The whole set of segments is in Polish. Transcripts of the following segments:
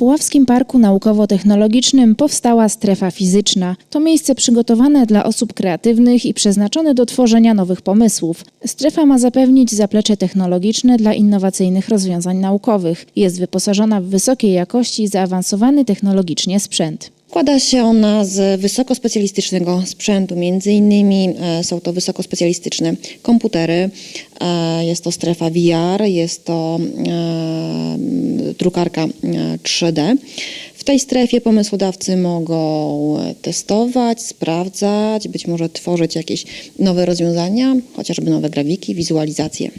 Puławskim Parku Naukowo-Technologicznym powstała strefa fizyczna. To miejsce przygotowane dla osób kreatywnych i przeznaczone do tworzenia nowych pomysłów. Strefa ma zapewnić zaplecze technologiczne dla innowacyjnych rozwiązań naukowych. Jest wyposażona w wysokiej jakości zaawansowany technologicznie sprzęt. Składa się ona z wysokospecjalistycznego sprzętu, między innymi e, są to wysokospecjalistyczne komputery, e, jest to strefa VR, jest to e, drukarka e, 3D. W tej strefie pomysłodawcy mogą testować, sprawdzać, być może tworzyć jakieś nowe rozwiązania, chociażby nowe grafiki, wizualizacje.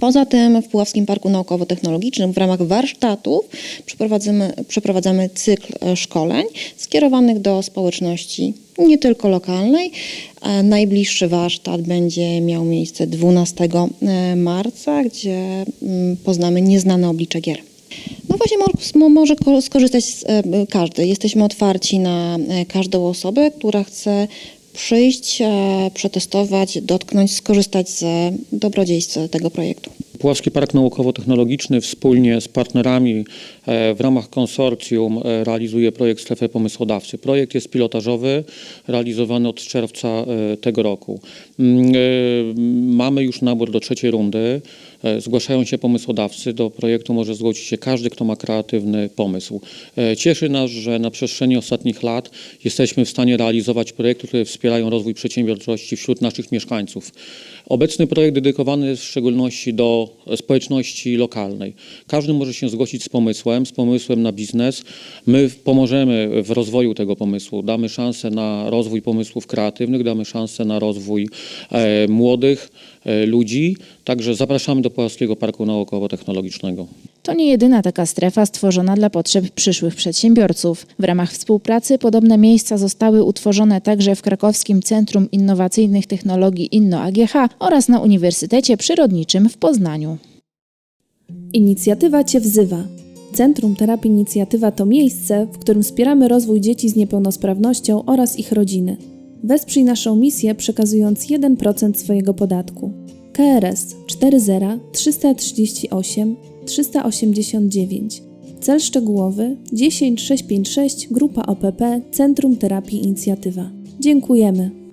Poza tym w Puławskim Parku Naukowo-Technologicznym w ramach warsztatów przeprowadzamy, przeprowadzamy cykl e, szkoleń skierowanych do społeczności nie tylko lokalnej. E, Najbliższy warsztat będzie miał miejsce 12 e, marca, gdzie mm, poznamy nieznane oblicze gier. No właśnie mo- mo- może ko- skorzystać każdy. Jesteśmy otwarci na każdą osobę, która chce przyjść, przetestować, dotknąć, skorzystać z dobrodziejstw tego projektu. Puławski Park Naukowo-Technologiczny wspólnie z partnerami e, w ramach konsorcjum e, realizuje projekt Strefy Pomysłodawcy. Projekt jest pilotażowy, realizowany od czerwca e, tego roku. Mm, Mamy już nabór do trzeciej rundy. E, Zgłaszają się pomysłodawcy. Do projektu może zgłosić się każdy, kto ma kreatywny pomysł. E, Cieszy nas, że na przestrzeni ostatnich lat jesteśmy w stanie realizować projekty, które wspierają rozwój przedsiębiorczości wśród naszych mieszkańców. Obecny projekt dedykowany jest w szczególności do społeczności lokalnej. Każdy może się zgłosić z pomysłem, z pomysłem na biznes. My pomożemy w rozwoju tego pomysłu. Damy szansę na rozwój pomysłów kreatywnych, damy szansę na rozwój e, młodych ludzi. Także zapraszamy do Puławskiego Parku Naukowo-Technologicznego. To nie jedyna taka strefa stworzona dla potrzeb przyszłych przedsiębiorców. W ramach współpracy podobne miejsca zostały utworzone także w Krakowskim Centrum Innowacyjnych Technologii Inno AGH oraz na Uniwersytecie Przyrodniczym w Poznaniu. Inicjatywa Cię wzywa. Centrum Terapii Inicjatywa to miejsce, w którym wspieramy rozwój dzieci z niepełnosprawnością oraz ich rodziny. Wesprzyj naszą misję przekazując 1% swojego podatku. KRS 40 338 389 Cel szczegółowy 10656 Grupa OPP Centrum Terapii Inicjatywa. Dziękujemy.